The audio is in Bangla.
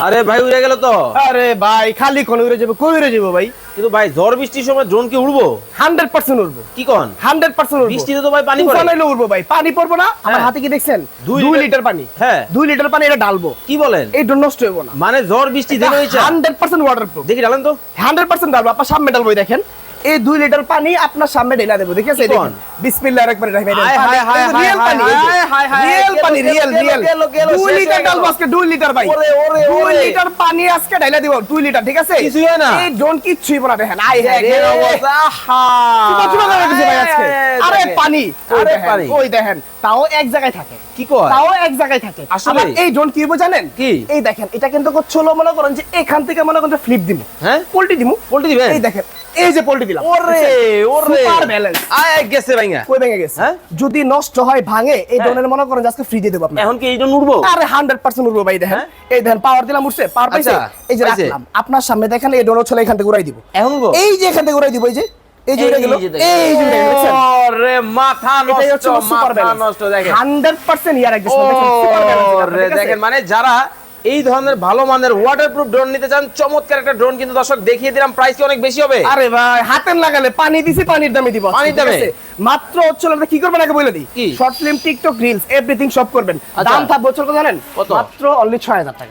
আরে ভাই উড়ে গেল তো। আরে ভাই খালি কোন উড়ে যাবে কই উড়ে যাবে ভাই। কিন্তু ভাই ঝড় বৃষ্টির সময় ড্রোন কি উড়বো? Hundred percent উড়বো। কি কোন? 100% উড়বো। বৃষ্টিতে তো ভাই পানি পড়ে। তুফানে উড়বো ভাই পানি পড়ব না আমার হ্যাঁ। হাতে কি দেখছেন? দুই দুই লিটার- লিটার পানি। হ্যাঁ। 2 লিটার পানি এটা ঢালবো। কি বলেন? এই ড্রোন নষ্ট হইবো না। মানে ঝড় বৃষ্টি দিন হইছে। 100% ওয়াটারপ্রুফ দেখি ডালেন তো। হান্ড্রেড পার্সেন্ট ঢালবো। আপনার সামনে ঢালবো দেখেন। এই দুই লিটার পানি আপনার সামনে ঢেলা দেবো দেখেছে কি কোন? বিসমিল্লাহ একবার ঢালবে রিয়েল পানি রিয়েল পানি রিয়েল রিয়েল গেলো, গেলো, দুই লিটার আজকে দুই লিটার ভাই। ওরে, ওরে, দুই লিটার পানি আজকে ঢাইলা দিব দুই লিটার ঠিক আছে? কিছুই হয় না। এই ডোন কিচ্ছুই বলা দেখেন। আই দেখেন অবস্থা, আহা। চুপা চুপা করে রেখেছে ভাই আজকে। আরে পানি। আরে পানি। ওই দেখেন তাও এক জায়গায় থাকে। কি কয়? তাও এক জায়গায় থাকে। আসলে? এই কি জানেন? কি? এই দেখেন এটা কিন্তু মনে করেন যে এখান থেকে মনে করেন ফ্লিপ দিব হ্যাঁ? পোল্ট্রি দিমু। দিবেন? এই দেখেন এই যে পোল্ট্রি দিলাম। ওরে ওরে। সুপার ব্যালেন্স আয় গেছে ভাইয়া কই ভেঙে গেছে? হ্যাঁ? যদি নষ্ট হয় ভাঙে এই হ্যাঁ। মনে করেন আজকে ফ্রি দিয়ে দেবো আপনার এখন কি এইটা উড়বো? আরে হান্ড্রেড পার্সেন্ট উঠবো ভাই দেখেন? এই দেখেন পাওয়ার দিলাম উঠছে পাওয়ার পাইছে। এই যে রাখলাম। আপনার সামনে দেখেন এই ড্রোন চলে এখান থেকে উড়াই দিব। এখন এই যে এখান থেকে উড়াই দিব এই যে। এই যে গেল। এই যে? ওরে মাথা নষ্ট মাথা নষ্ট দেখেন। হান্ড্রেড পার্সেন্ট ইয়ার একদম সুপার ওরে দেখেন মানে যারা এই ধরনের ভালো মানের ওয়াটারপ্রুফ ড্রোন নিতে চান চমৎকার একটা ড্রোন কিন্তু দর্শক দেখিয়ে দিলাম প্রাইস কি অনেক বেশি হবে? আরে ভাই হাতের লাগালে পানি দিছি পানির দামে দিব পানির দামে? মাত্র হচ্ছে আমরা কি করবেন আগে বলে দিই? Short film TikTok reels everything সব করবেন। আচ্ছা। দাম থাকবে হচ্ছে কত জানেন? কত? মাত্র অনলি ছয় হাজার টাকা।